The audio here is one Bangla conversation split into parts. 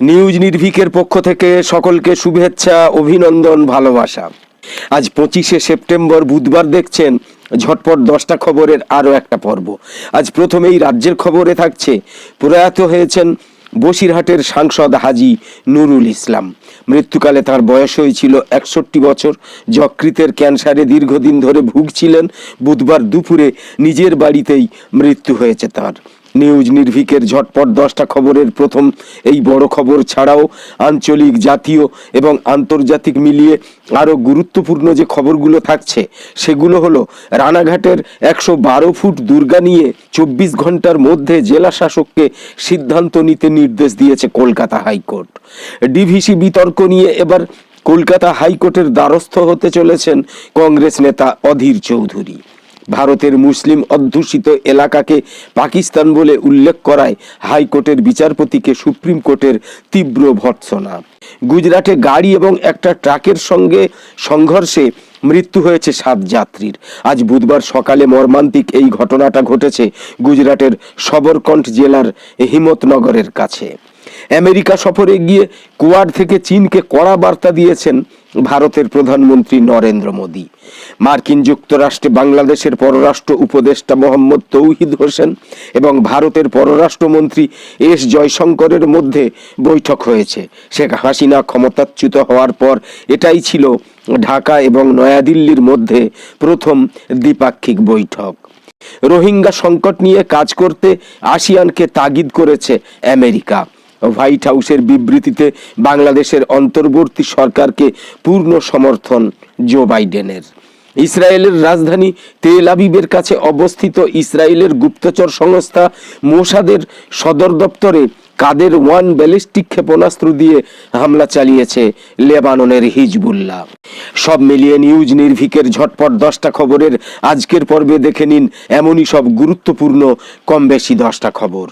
নিউজ নির্ভিকের পক্ষ থেকে সকলকে শুভেচ্ছা, অভিনন্দন, ভালোবাসা। আজ পঁচিশে সেপ্টেম্বর, বুধবার দেখছেন ঝটপট দশটা খবরের আরও একটা পর্ব। আজ প্রথমেই রাজ্যের খবরে থাকছে, প্রয়াত হয়েছেন বসিরহাটের সাংসদ হাজি নুরুল ইসলাম। মৃত্যুকালে তার বয়স হয়েছিল একষট্টি বছর। যকৃতের ক্যান্সারে দীর্ঘদিন ধরে ভুগছিলেন। বুধবার দুপুরে নিজের বাড়িতেই মৃত্যু হয়েছে তার। নিউজ নির্ভিকের ঝটপট দশটা খবরের প্রথম এই বড় খবর ছাড়াও আঞ্চলিক, জাতীয় এবং আন্তর্জাতিক মিলিয়ে আরও গুরুত্বপূর্ণ যে খবরগুলো থাকছে, সেগুলো হলো রানাঘাটের একশো বারো ফুট দুর্গা নিয়ে চব্বিশ ঘণ্টার মধ্যে জেলা শাসককে সিদ্ধান্ত নিতে নির্দেশ দিয়েছে কলকাতা হাইকোর্ট। ডিভিসি বিতর্ক নিয়ে এবার কলকাতা হাইকোর্টের দ্বারস্থ হতে চলেছেন কংগ্রেস নেতা অধীর চৌধুরী। ভারতের মুসলিম অধ্যুষিত এলাকাকে পাকিস্তান বলে উল্লেখ করায় হাইকোর্টের বিচারপতিকে সুপ্রিম কোর্টের তীব্র ভর্ৎসনা। গুজরাটে গাড়ি এবং একটা ট্রাকের সঙ্গে সংঘর্ষে মৃত্যু হয়েছে সাত যাত্রীর। আজ বুধবার সকালে মর্মান্তিক এই ঘটনাটা ঘটেছে গুজরাটের সবরকণ্ঠ জেলার হিমতনগরের কাছে। আমেরিকা সফরে গিয়ে কোয়াড থেকে চীনকে কড়া বার্তা দিয়েছেন ভারতের প্রধানমন্ত্রী নরেন্দ্র মোদী। মার্কিন যুক্তরাষ্ট্রে বাংলাদেশের পররাষ্ট্র উপদেষ্টা মোহাম্মদ তৌহিদ হোসেন এবং ভারতের পররাষ্ট্রমন্ত্রী এস জয়শঙ্করের মধ্যে বৈঠক হয়েছে। শেখ হাসিনা ক্ষমতাচ্যুত হওয়ার পর এটাই ছিল ঢাকা এবং নয়াদিল্লির মধ্যে প্রথম দ্বিপাক্ষিক বৈঠক। রোহিঙ্গা সংকট নিয়ে কাজ করতে আসিয়ানকে তাগিদ করেছে আমেরিকা। হোয়াইট হাউসের বিবৃতিতে বাংলাদেশের অন্তর্বর্তী সরকারকে পূর্ণ সমর্থন জো বাইডেনের ইসরায়েলের রাজধানী তেল আবিবের কাছে অবস্থিত ইসরায়েলের গুপ্তচর সংস্থা মোসাদের সদর দপ্তরে কাদের ওয়ান ব্যালিস্টিক ক্ষেপণাস্ত্র দিয়ে হামলা চালিয়েছে লেবাননের হিজবুল্লাহ। সব মিলিয়ে নিউজ নির্ভিকের ঝটপট দশটা খবরের আজকের পর্বে দেখে নিন এমনই সব গুরুত্বপূর্ণ কম বেশি দশটা খবর।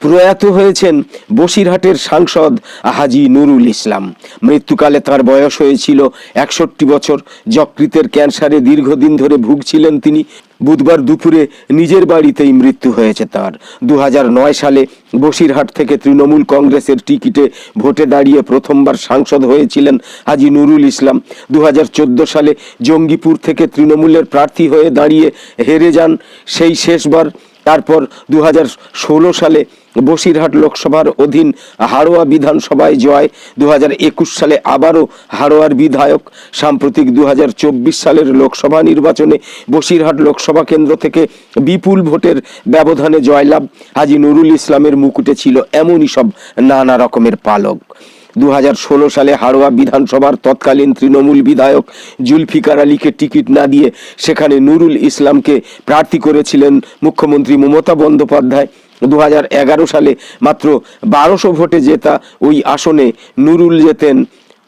প্রয়াত হয়েছেন বসিরহাটের সাংসদ হাজি নুরুল ইসলাম। মৃত্যুকালে তার বয়স হয়েছিল একষট্টি বছর। যকৃতের ক্যান্সারে দীর্ঘদিন ধরে ভুগছিলেন তিনি। বুধবার দুপুরে নিজের বাড়িতেই মৃত্যু হয়েছে তার। দু হাজার নয় সালে বসিরহাট থেকে তৃণমূল কংগ্রেসের টিকিটে ভোটে দাঁড়িয়ে প্রথমবার সাংসদ হয়েছিলেন হাজি নুরুল ইসলাম। দু হাজার চোদ্দ সালে জঙ্গিপুর থেকে তৃণমূলের প্রার্থী হয়ে দাঁড়িয়ে হেরে যান। সেই শেষবার, তারপর দু হাজার ষোলো সালে বসিরহাট লোকসভার অধীন হাড়োয়া বিধানসভায় জয়। দু হাজার একুশ সালে আবারও হাড়োয়ার বিধায়ক, সাম্প্রতিক দু হাজার চব্বিশ সালের লোকসভা নির্বাচনে বসিরহাট লোকসভা কেন্দ্র থেকে বিপুল ভোটের ব্যবধানে জয়লাভ। হাজি নুরুল ইসলামের মুকুটে ছিল এমনই সব নানা রকমের পালক। দু হাজার ষোলো সালে হাড়োয়া বিধানসভার তৎকালীন তৃণমূল বিধায়ক জুলফিকার আলীকে টিকিট না দিয়ে সেখানে নুরুল ইসলামকে প্রার্থী করেছিলেন মুখ্যমন্ত্রী মমতা বন্দ্যোপাধ্যায়। দু হাজার এগারো সালে মাত্র বারোশো ভোটে জেতা ওই আসনে নুরুল যেতেন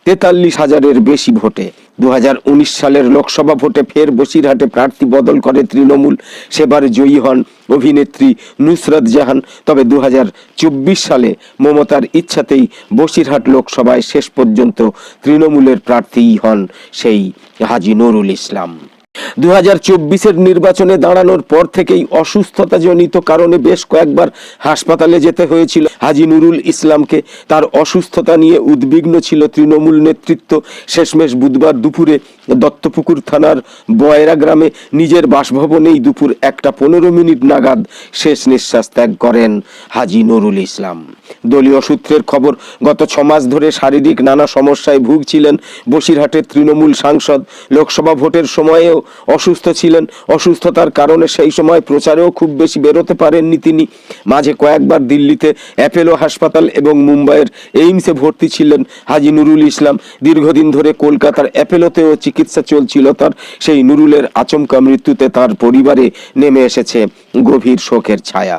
তেতাল্লিশ হাজারের বেশি ভোটে। দু হাজার উনিশ সালের লোকসভা ভোটে ফের বসিরহাটে প্রার্থী বদল করে তৃণমূল। সেবার জয়ী হন অভিনেত্রী নুসরত জাহান। তবে দু হাজার চব্বিশ সালে মমতার ইচ্ছাতেই বসিরহাট লোকসভায় শেষ পর্যন্ত তৃণমূলের প্রার্থীই হন সেই হাজি নুরুল ইসলাম। দু হাজার নির্বাচনে দাঁড়ানোর পর থেকেই অসুস্থতাজনিত কারণে বেশ কয়েকবার হাসপাতালে যেতে হয়েছিল। হাজি নুরুল ইসলামকে তার অসুস্থতা নিয়ে উদ্বিগ্ন ছিল তৃণমূল নেতৃত্ব। শেষমেশ বুধবার দুপুরে দত্তপুকুর থানার বয়রা গ্রামে নিজের বাসভবনেই দুপুর একটা পনেরো মিনিট নাগাদ শেষ নিঃশ্বাস ত্যাগ করেন হাজি নুরুল ইসলাম। দলীয় সূত্রের খবর, গত ছমাস ধরে শারীরিক নানা সমস্যায় ভুগছিলেন বসিরহাটের তৃণমূল সাংসদ। লোকসভা ভোটের সময়েও অসুস্থ ছিলেন। অসুস্থতার কারণে সেই সময় প্রচারেও খুব বেশি বেরোতে পারেননি তিনি। মাঝে কয়েকবার দিল্লিতে অ্যাপেলো হাসপাতাল এবং মুম্বাইয়ের এইমসে ভর্তি ছিলেন হাজি নুরুল ইসলাম। দীর্ঘদিন ধরে কলকাতার অ্যাপেলোতেও চিকিৎসা চলছিল তার। সেই নুরুলের আচমকা মৃত্যুতে তার পরিবারে নেমে এসেছে গভীর শোকের ছায়া।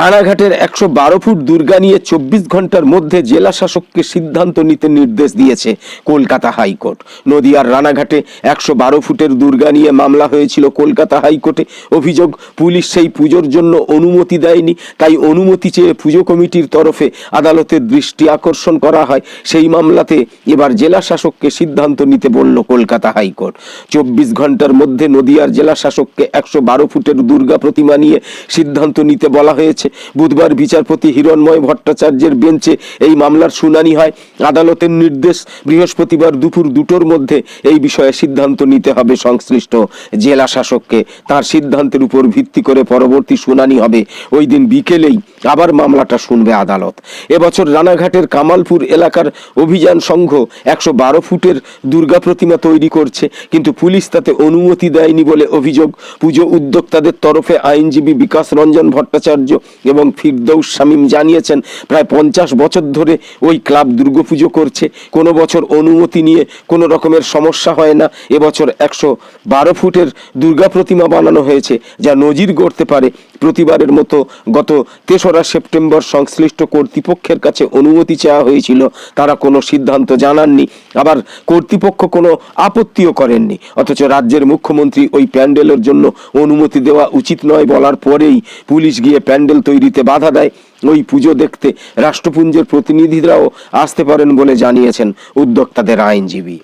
রানাঘাটের একশো বারো ফুট দুর্গা নিয়ে চব্বিশ ঘণ্টার মধ্যে জেলা শাসককে সিদ্ধান্ত নিতে নির্দেশ দিয়েছে কলকাতা হাইকোর্ট। নদিয়ার রানাঘাটে একশো বারো ফুটের দুর্গা নিয়ে মামলা হয়েছিল কলকাতা হাইকোর্টে। অভিযোগ, পুলিশ সেই পুজোর জন্য অনুমতি দেয়নি, তাই অনুমতি চেয়ে পুজো কমিটির তরফে আদালতের দৃষ্টি আকর্ষণ করা হয়। সেই মামলাতে এবার জেলা শাসককে সিদ্ধান্ত নিতে বলল কলকাতা হাইকোর্ট। চব্বিশ ঘণ্টার মধ্যে নদিয়ার জেলা শাসককে একশো বারো ফুটের দুর্গা প্রতিমা নিয়ে সিদ্ধান্ত নিতে বলা হয়েছে। বুধবার বিচারপতি হিরণময় ভট্টাচার্যের বেঞ্চে এই মামলার শুনানি হয়। আদালতের নির্দেশ বৃহস্পতিবার দুপুর দুটোর মধ্যে এই বিষয়ে সিদ্ধান্ত নিতে হবে সংশ্লিষ্ট জেলা শাসককে। তার সিদ্ধান্তের উপর ভিত্তি করে পরবর্তী শুনানি হবে। ওই দিন বিকেলেই আবার মামলাটা শুনবে আদালত। এবছর রানাঘাটের কামালপুর এলাকার অভিযান সংঘ একশো বারো ফুটের দুর্গা প্রতিমা তৈরি করছে। কিন্তু পুলিশ তাতে অনুমতি দেয়নি বলে অভিযোগ। পুজো উদ্যোক্তাদের তরফে আইনজীবী বিকাশ রঞ্জন ভট্টাচার্য এবং ফিরদৌস শামীম জানিয়েছেন, প্রায় পঞ্চাশ বছর ধরে ওই ক্লাব দুর্গাপুজো করছে। কোনো বছর অনুমতি নিয়ে কোনো রকমের সমস্যা হয় না। এবছর একশো বারো ফুটের দুর্গা প্রতিমা বানানো হয়েছে, যা নজির গড়তে পারে প্রতিবারের মতো গত তেসরা সেপ্টেম্বর সংশ্লিষ্ট কর্তৃপক্ষের কাছে অনুমতি চাওয়া হয়েছিল। তারা কোনো সিদ্ধান্ত জানাননি। আবার কর্তৃপক্ষ কোনো আপত্তিও করেননি। অথচ রাজ্যের মুখ্যমন্ত্রী ওই প্যান্ডেলের জন্য অনুমতি দেওয়া উচিত নয় বলার পরেই পুলিশ গিয়ে প্যান্ডেল তৈরিতে বাধা দেয়। ওই পুজো দেখতে রাষ্ট্রপুঞ্জের প্রতিনিধিরাও আসতে পারেন বলে জানিয়েছেন উদ্যোক্তাদের আইনজীবী।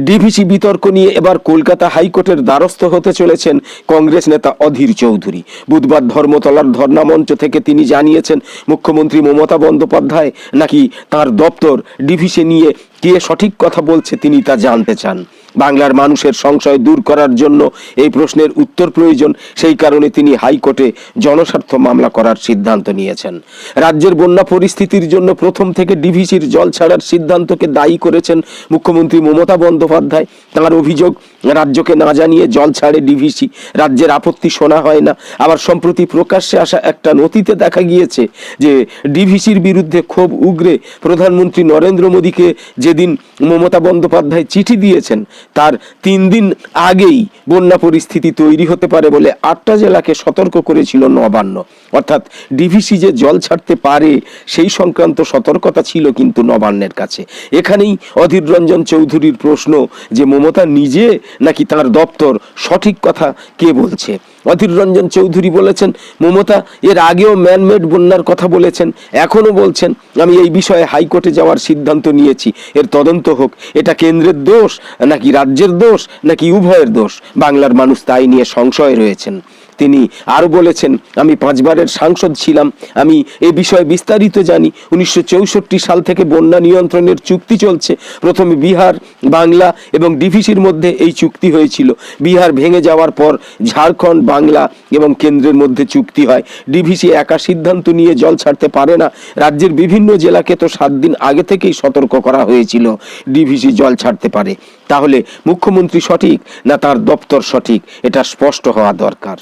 ডিভিসি বিতর্ক নিয়ে এবার কলকাতা হাইকোর্টের দ্বারস্থ হতে চলেছেন কংগ্রেস নেতা অধীর চৌধুরী। বুধবার ধর্মতলার ধর্ণামঞ্চ থেকে তিনি জানিয়েছেন, মুখ্যমন্ত্রী মমতা বন্দ্যোপাধ্যায় নাকি তার দপ্তর ডিভিসি নিয়ে কে সঠিক কথা বলছে তিনি তা জানতে চান। বাংলার মানুষের সংশয় দূর করার জন্য এই প্রশ্নের উত্তর প্রয়োজন, সেই কারণে তিনি হাইকোর্টে জনস্বার্থ মামলা করার সিদ্ধান্ত নিয়েছেন। রাজ্যের বন্যা পরিস্থিতির জন্য প্রথম থেকে ডিভিসির জল ছাড়ার সিদ্ধান্তকে দায়ী করেছেন মুখ্যমন্ত্রী মমতা বন্দ্যোপাধ্যায়। তাঁর অভিযোগ রাজ্যকে না জানিয়ে জল ছাড়ে ডিভিসি রাজ্যের আপত্তি শোনা হয় না। আবার সম্প্রতি প্রকাশ্যে আসা একটা নথিতে দেখা গিয়েছে যে ডিভিসির বিরুদ্ধে ক্ষোভ উগরে প্রধানমন্ত্রী নরেন্দ্র মোদীকে যেদিন মমতা বন্দ্যোপাধ্যায় চিঠি দিয়েছেন, তার তিন দিন আগেই বন্যা পরিস্থিতি তৈরি হতে পারে বলে আটটা জেলাকে সতর্ক করেছিল নবান্ন। অর্থাৎ ডিভিসি যে জল ছাড়তে পারে, সেই সংক্রান্ত সতর্কতা ছিল কিন্তু নবান্নের কাছে। এখানেই অধীর রঞ্জন চৌধুরীর প্রশ্ন যে মমতা নিজে নাকি তার দপ্তর সঠিক কথা কে বলছে? অধীর রঞ্জন চৌধুরী বলেছেন, মমতা এর আগেও ম্যানমেড বন্যার কথা বলেছেন এখনও বলছেন, আমি এই বিষয়ে হাইকোর্টে যাওয়ার সিদ্ধান্ত নিয়েছি। এর তদন্ত হোক, এটা কেন্দ্রের দোষ, নাকি রাজ্যের দোষ, নাকি উভয়ের দোষ? বাংলার মানুষ তাই নিয়ে সংশয় রয়েছেন। তিনি আরও বলেছেন, আমি পাঁচবারের সাংসদ ছিলাম। আমি এ বিষয়ে বিস্তারিত জানি। উনিশশো চৌষট্টি সাল থেকে বন্যা নিয়ন্ত্রণের চুক্তি চলছে। প্রথমে বিহার, বাংলা এবং ডিভিসির মধ্যে এই চুক্তি হয়েছিল। বিহার ভেঙে যাওয়ার পর ঝাড়খণ্ড, বাংলা এবং কেন্দ্রের মধ্যে চুক্তি হয়। ডিভিসি একা সিদ্ধান্ত নিয়ে জল ছাড়তে পারে না। রাজ্যের বিভিন্ন জেলাকে তো সাত দিন আগে থেকেই সতর্ক করা হয়েছিল। ডিভিসি জল ছাড়তে পারে। তাহলে মুখ্যমন্ত্রী সঠিক না তার দপ্তর সঠিক? এটা স্পষ্ট হওয়া দরকার।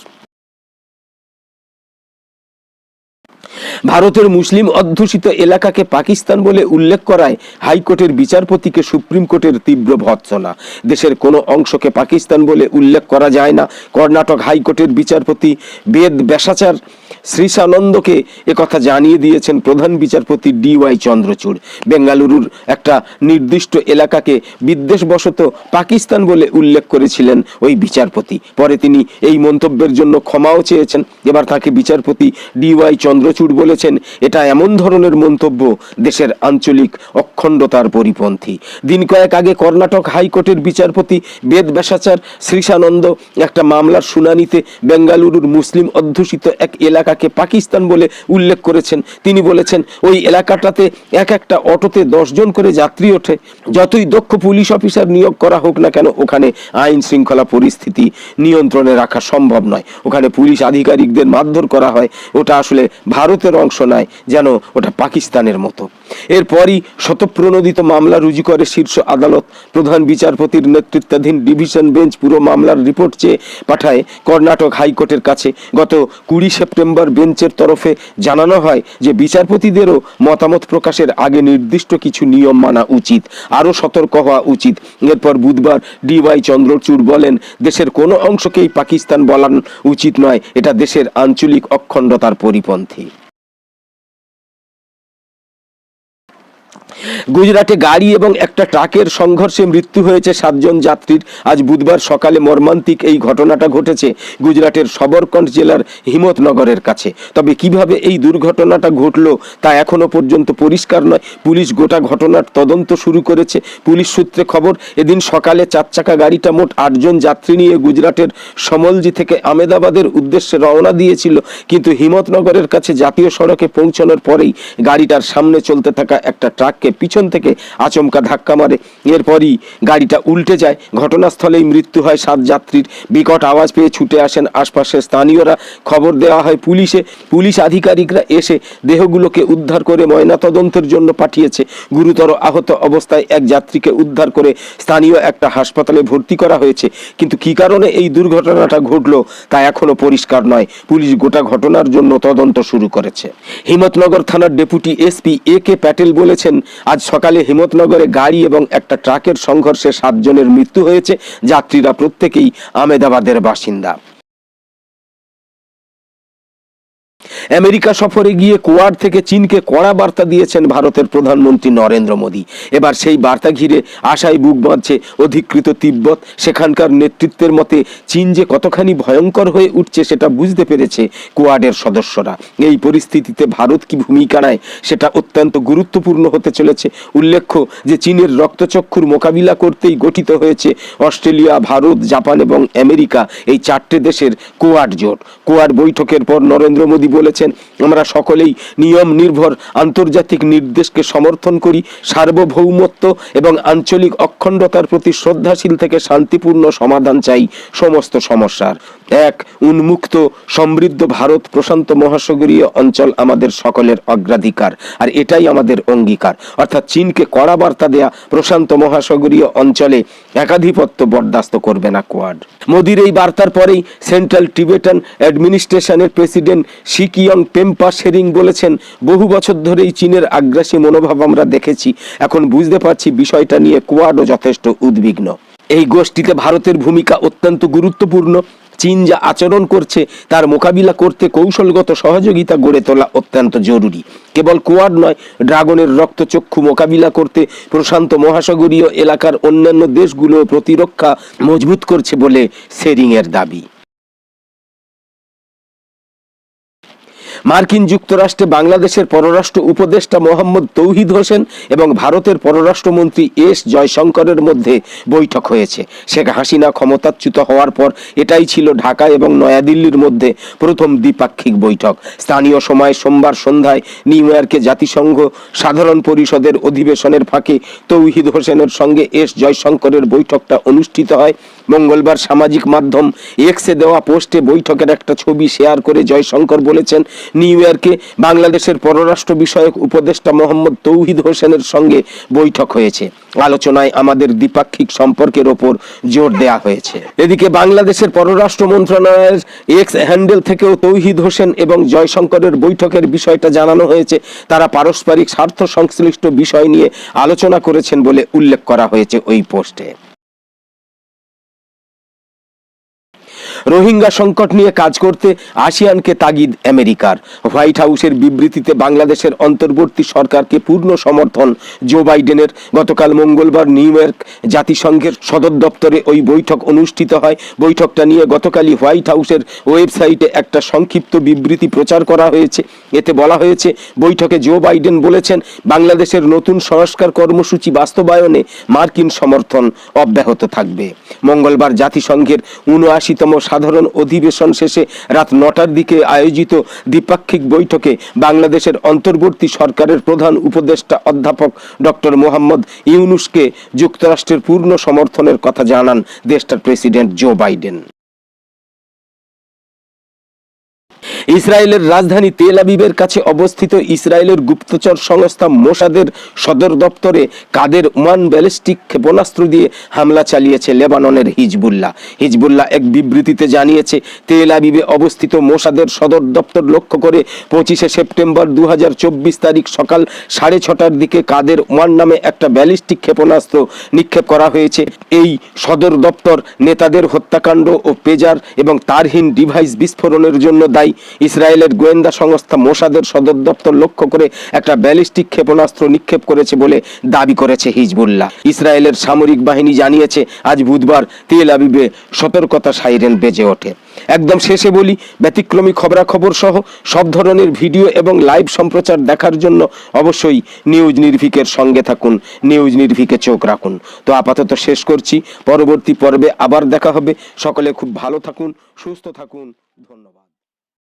ভারতের মুসলিম অধ্যুষিত এলাকাকে পাকিস্তান বলে উল্লেখ করায় হাইকোর্টের বিচারপতিকে সুপ্রিম কোর্টের তীব্র ভৎসনা। দেশের কোনো অংশকে পাকিস্তান বলে উল্লেখ করা যায় না। কর্ণাটক হাইকোর্টের বিচারপতি বেদ ব্যাসাচার শ্রীসানন্দকে একথা জানিয়ে দিয়েছেন প্রধান বিচারপতি ডি ওয়াই চন্দ্রচূড়। বেঙ্গালুরুর একটা নির্দিষ্ট এলাকাকে বিদ্বেষবশত পাকিস্তান বলে উল্লেখ করেছিলেন ওই বিচারপতি। পরে তিনি এই মন্তব্যের জন্য ক্ষমাও চেয়েছেন। এবার তাকে বিচারপতি ডি ওয়াই চন্দ্রচূড় বলেছেন, এটা এমন ধরনের মন্তব্য দেশের আঞ্চলিক অখণ্ডতার পরিপন্থী। দিন কয়েক আগে কর্ণাটক হাইকোর্টের বিচারপতি বেদ ব্যাসাচার শ্রীসানন্দ একটা মামলার শুনানিতে বেঙ্গালুরুর মুসলিম অধ্যুষিত এক এলাকাকে পাকিস্তান বলে উল্লেখ করেছেন। তিনি বলেছেন, ওই এলাকাটাতে এক একটা অটোতে দশজন করে যাত্রী ওঠে। যতই দক্ষ পুলিশ অফিসার নিয়োগ করা হোক না কেন, ওখানে আইন শৃঙ্খলা পরিস্থিতি নিয়ন্ত্রণে রাখা সম্ভব নয়। ওখানে পুলিশ আধিকারিকদের মারধর করা হয়। ওটা আসলে ভারতের অংশ নয়, যেন ওটা পাকিস্তানের মতো। এরপরই শতপ্রণোদিত মামলা রুজু করে শীর্ষ আদালত। প্রধান বিচারপতির নেতৃত্বাধীন ডিভিশন বেঞ্চ পুরো মামলার রিপোর্ট চেয়ে পাঠায় কর্ণাটক হাইকোর্টের কাছে। গত কুড়ি সেপ্টেম্বর মঙ্গলবার বেঞ্চের তরফে জানানো হয় যে বিচারপতিদেরও মতামত প্রকাশের আগে নির্দিষ্ট কিছু নিয়ম মানা উচিত, আরও সতর্ক হওয়া উচিত। এরপর বুধবার ডিওয়াই চন্দ্রচূড় বলেন, দেশের কোনো অংশকেই পাকিস্তান বলা উচিত নয়, এটা দেশের আঞ্চলিক অখণ্ডতার পরিপন্থী। গুজরাটে গাড়ি এবং একটা ট্রাকের সংঘর্ষে মৃত্যু হয়েছে সাতজন যাত্রীর। আজ বুধবার সকালে মর্মান্তিক এই ঘটনাটা ঘটেছে গুজরাটের সবরকন্ড জেলার হিমতনগরের কাছে। তবে কীভাবে এই দুর্ঘটনাটা ঘটলো তা এখনও পর্যন্ত পরিষ্কার নয়। পুলিশ গোটা ঘটনার তদন্ত শুরু করেছে। পুলিশ সূত্রে খবর, এদিন সকালে চার চাকা গাড়িটা মোট আটজন যাত্রী নিয়ে গুজরাটের সমলজি থেকে আমেদাবাদের উদ্দেশ্যে রওনা দিয়েছিল। কিন্তু হিমতনগরের কাছে জাতীয় সড়কে পৌঁছানোর পরেই গাড়িটার সামনে চলতে থাকা একটা ট্রাককে পিছন থেকে আচমকা ধাক্কা মারে। এরপরই গাড়িটা উল্টে যায়। ঘটনাস্থলেই মৃত্যু হয় সাত যাত্রীর। বিকট আওয়াজ পেয়ে ছুটে আসেন আশপাশের স্থানীয়রা। খবর দেওয়া হয় পুলিশে। পুলিশ আধিকারিকরা এসে দেহগুলোকে উদ্ধার করে ময়নাতদন্তের জন্য পাঠিয়েছে। গুরুতর আহত অবস্থায় এক যাত্রীকে উদ্ধার করে স্থানীয় একটা হাসপাতালে ভর্তি করা হয়েছে। কিন্তু কি কারণে এই দুর্ঘটনাটা ঘটলো তা এখনও পরিষ্কার নয়। পুলিশ গোটা ঘটনার জন্য তদন্ত শুরু করেছে। হিমতনগর থানার deputy SP A K Patel বলেছেন, আজ সকালে হিমতনগরে গাড়ি এবং একটা ট্রাকের সংঘর্ষে সাতজনের মৃত্যু হয়েছে। যাত্রীরা প্রত্যেকেই আমেদাবাদের বাসিন্দা। আমেরিকা সফরে গিয়ে কোয়াড থেকে চীনকে কড়া বার্তা দিয়েছেন ভারতের প্রধানমন্ত্রী নরেন্দ্র মোদী। এবার সেই বার্তা ঘিরে আশায় বুক বাঁধছে অধিকৃত তিব্বত। সেখানকার নেতৃত্বের মতে চীন যে কতখানি ভয়ঙ্কর হয়ে উঠছে সেটা বুঝতে পেরেছে কোয়াডের সদস্যরা। এই পরিস্থিতিতে ভারত কি ভূমিকা নেয় সেটা অত্যন্ত গুরুত্বপূর্ণ হতে চলেছে। উল্লেখ্য যে চীনের রক্তচক্ষুর মোকাবিলা করতেই গঠিত হয়েছে অস্ট্রেলিয়া, ভারত, জাপান এবং আমেরিকা, এই চারটে দেশের কোয়াড জোট। কোয়াড বৈঠকের পর নরেন্দ্র মোদী বলেছেন, আমরা সকলেই নিয়ম নির্ভর, আন্তর্জাতিক নির্দেশকে সমর্থন করি, সার্বভৌমত্ব এবং আঞ্চলিক অখণ্ডতার প্রতি শ্রদ্ধাশীল থেকে শান্তিপূর্ণ সমাধান চাই সমস্ত সমস্যার। এক, উন্মুক্ত, সমৃদ্ধ ভারত প্রশান্ত মহাসাগরীয় অঞ্চল আমাদের সকলের অগ্রাধিকার, আর এটাই আমাদের অঙ্গীকার। অর্থাৎ চীনকে কড়া বার্তা দেয়া প্রশান্ত মহাসাগরীয় অঞ্চলে একাধিপত্য বরদাস্ত করবে না কোয়াড। মোদির এই বার্তার পরেই সেন্ট্রাল টিবেটান অ্যাডমিনিস্ট্রেশনের প্রেসিডেন্ট সিকিয়ং পেম্পা শেরিং বলেছেন, বহু বছর ধরেই চীনের আগ্রাসী মনোভাব আমরা দেখেছি। এখন বুঝতে পারছি বিষয়টা নিয়ে কোয়াডও যথেষ্ট উদ্বিগ্ন। এই গোষ্ঠীতে ভারতের ভূমিকা অত্যন্ত গুরুত্বপূর্ণ। চীন যা আচরণ করছে, তার মোকাবিলা করতে কৌশলগত সহযোগিতা গড়ে তোলা অত্যন্ত জরুরি। কেবল কোয়াড নয়, ড্রাগনের রক্তচক্ষু মোকাবিলা করতে প্রশান্ত মহাসাগরীয় এলাকার অন্যান্য দেশগুলো প্রতিরক্ষা মজবুত করছে বলে সেরিং এর দাবি। মার্কিন যুক্তরাষ্ট্রে বাংলাদেশের পররাষ্ট্র উপদেষ্টা মোহাম্মদ তৌহিদ হোসেন এবং ভারতের পররাষ্ট্রমন্ত্রী এস জয়শঙ্করের মধ্যে বৈঠক হয়েছে। শেখ হাসিনা ক্ষমতাচ্যুত হওয়ার পর এটাই ছিল ঢাকা এবং নয়াদিল্লির মধ্যে প্রথম দ্বিপাক্ষিক বৈঠক। স্থানীয় সময় সোমবার সন্ধ্যায় নিউ ইয়র্কে জাতিসংঘ সাধারণ পরিষদের অধিবেশনের ফাঁকে তৌহিদ হোসেনের সঙ্গে এস জয়শঙ্করের বৈঠকটা অনুষ্ঠিত হয়। মঙ্গলবার সামাজিক মাধ্যম এক্সে দেওয়া পোস্টে বৈঠকের একটা ছবি শেয়ার করে জয়শঙ্কর বলেছেন নিউ ইয়র্কে বাংলাদেশের পররাষ্ট্র বিষয়ক উপদেষ্টা মোহাম্মদ তৌহিদ হোসেনের সঙ্গে বৈঠক হয়েছে। আলোচনায় আমাদের দ্বিপাক্ষিক সম্পর্কের ওপর জোর দেয়া হয়েছে। এদিকে বাংলাদেশের পররাষ্ট্র মন্ত্রণালয়ের এক্স হ্যান্ডেল থেকেও তৌহিদ হোসেন এবং জয়শঙ্করের বৈঠকের বিষয়টা জানানো হয়েছে। তারা পারস্পরিক স্বার্থ সংশ্লিষ্ট বিষয় নিয়ে আলোচনা করেছেন বলে উল্লেখ করা হয়েছে ওই পোস্টে। রোহিঙ্গা সংকট নিয়ে কাজ করতে আসিয়ানকে তাগিদ আমেরিকার। হোয়াইট হাউসের বিবৃতিতে বাংলাদেশের অন্তর্বর্তী সরকারকে পূর্ণ সমর্থন জো বাইডেনের। গতকাল মঙ্গলবার নিউ ইয়র্ক জাতিসংঘের সদর দপ্তরে ওই বৈঠক অনুষ্ঠিত হয়। বৈঠকটা নিয়ে গতকালই হোয়াইট হাউসের ওয়েবসাইটে একটা সংক্ষিপ্ত বিবৃতি প্রচার করা হয়েছে। এতে বলা হয়েছে, বৈঠকে জো বাইডেন বলেছেন, বাংলাদেশের নতুন সংস্কার কর্মসূচি বাস্তবায়নে মার্কিন সমর্থন অব্যাহত থাকবে। মঙ্গলবার জাতিসংঘের উনআশিতম সাধারণ অধিবেশন শেষে রাত নটার দিকে আয়োজিত দ্বিপাক্ষিক বৈঠকে বাংলাদেশের অন্তর্বর্তী সরকারের প্রধান উপদেষ্টা অধ্যাপক ডক্টর মোহাম্মদ ইউনুসকে যুক্তরাষ্ট্রের পূর্ণ সমর্থনের কথা জানান দেশটার প্রেসিডেন্ট জো বাইডেন। ইসরায়েলের রাজধানী তেল আবিবের কাছে অবস্থিত ইসরায়েলের গুপ্তচর সংস্থা মোসাদের সদর দপ্তরে কাদের ওমান ব্যালিস্টিক ক্ষেপণাস্ত্র দিয়ে হামলা চালিয়েছে লেবাননের হিজবুল্লাহ। হিজবুল্লাহ এক বিবৃতিতে জানিয়েছে, তেল আবিবে অবস্থিত মোসাদের সদর দপ্তর লক্ষ্য করে পঁচিশে সেপ্টেম্বর দু হাজার চব্বিশ তারিখ সকাল সাড়ে ছটার দিকে কাদের ওয়ান নামে একটা ব্যালিস্টিক ক্ষেপণাস্ত্র নিক্ষেপ করা হয়েছে। এই সদর দপ্তর নেতাদের হত্যাকাণ্ড ও পেজার এবং তারহীন ডিভাইস বিস্ফোরণের জন্য দায়ী। ইসরায়েলের গোয়েন্দা সংস্থা মোসাদের সদর দপ্তর লক্ষ্য করে একটা ব্যালিস্টিক ক্ষেপণাস্ত্র নিক্ষেপ করেছে বলে দাবি করেছে হিজবুল্লাহ। ইসরায়েলের সামরিক বাহিনী জানিয়েছে, আজ বুধবার তেল আবিবে সতর্কতা সাইরেন বেজে ওঠে। একদম শেষে বলি, ব্যতিক্রমী খবরাখবর সহ সব ধরনের ভিডিও এবং লাইভ সম্প্রচার দেখার জন্য অবশ্যই নিউজ নির্ভিকের সঙ্গে থাকুন, নিউজ নির্ভিকে চোখ রাখুন। তো আপাতত শেষ করছি, পরবর্তী পর্বে আবার দেখা হবে। সকলে খুব ভালো থাকুন, সুস্থ থাকুন, ধন্যবাদ।